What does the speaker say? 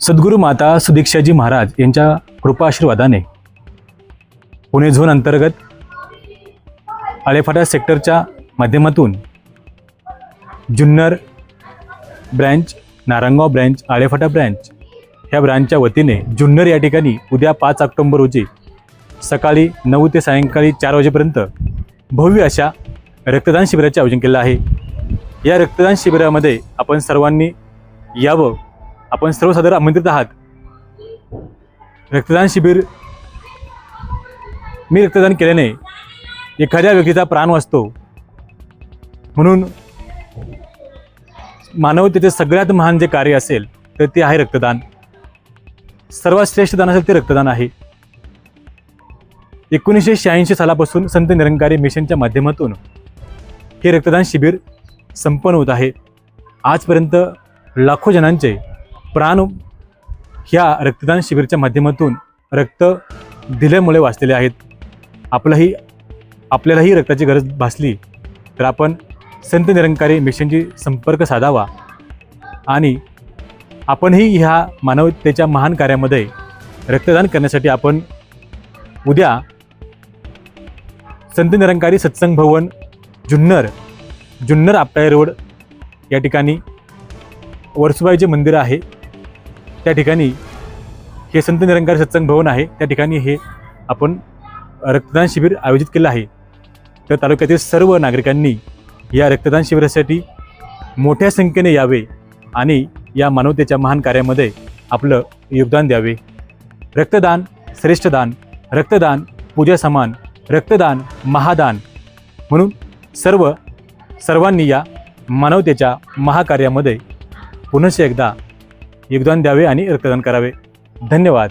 सद्गुरू माता सुदीक्षाजी महाराज यांच्या कृपा आशीर्वादाने पुणे झोन अंतर्गत आळेफाटा सेक्टरच्या माध्यमातून Junnar branch Narayangaon branch Alephata branch ह्या ब्रँचच्या वतीने जुन्नर या ठिकाणी उद्या पाच ऑक्टोंबर रोजी सकाळी नऊ ते सायंकाळी चार वाजेपर्यंत भव्य अशा रक्तदान शिबिराचे आयोजन केलं आहे. या रक्तदान शिबिरामध्ये आपण सर्वांनी यावं आपण सर्वसाधारण आमंत्रित आहात. रक्तदान शिबिर मी रक्तदान केल्याने एखाद्या व्यक्तीचा प्राण वाचतो. म्हणून मानवतेचे सगळ्यात महान जे कार्य असेल तर ते आहे रक्तदान. सर्वात श्रेष्ठ दान असेल ते रक्तदान आहे. एकोणीसशे शहाऐंशी सालापासून संत निरंकारी मिशनच्या माध्यमातून हे रक्तदान शिबिर संपन्न होत आहे. आजपर्यंत लाखो जणांचे प्राण ह्या रक्तदान शिबिरच्या माध्यमातून रक्त दिल्यामुळे वाचलेले आहेत. आपलाही आपल्यालाही रक्ताची गरज भासली तर आपण संत निरंकारी मिशनशी संपर्क साधावा आणि आपणही ह्या मानवतेच्या महान कार्यामध्ये रक्तदान करण्यासाठी आपण उद्या संत निरंकारी सत्संग भवन जुन्नर जुन्नर आपटाई रोड या ठिकाणी वरसुबाईचे मंदिर आहे. त्या ठिकाणी हे संत निरंकार सत्संग भवन आहे. त्या ठिकाणी हे आपण रक्तदान शिबिर आयोजित केलं आहे. तर तालुक्यातील सर्व नागरिकांनी या रक्तदान शिबिरासाठी मोठ्या संख्येने यावे आणि या मानवतेच्या महान कार्यामध्ये आपलं योगदान द्यावे. रक्तदान श्रेष्ठ दान रक्तदान पूजा समान रक्तदान महादान म्हणून सर्व सर्वांनी या मानवतेच्या महाकार्यामध्ये पुनश्च एकदा योगदान द्यावे आणि रक्तदान करावे. धन्यवाद.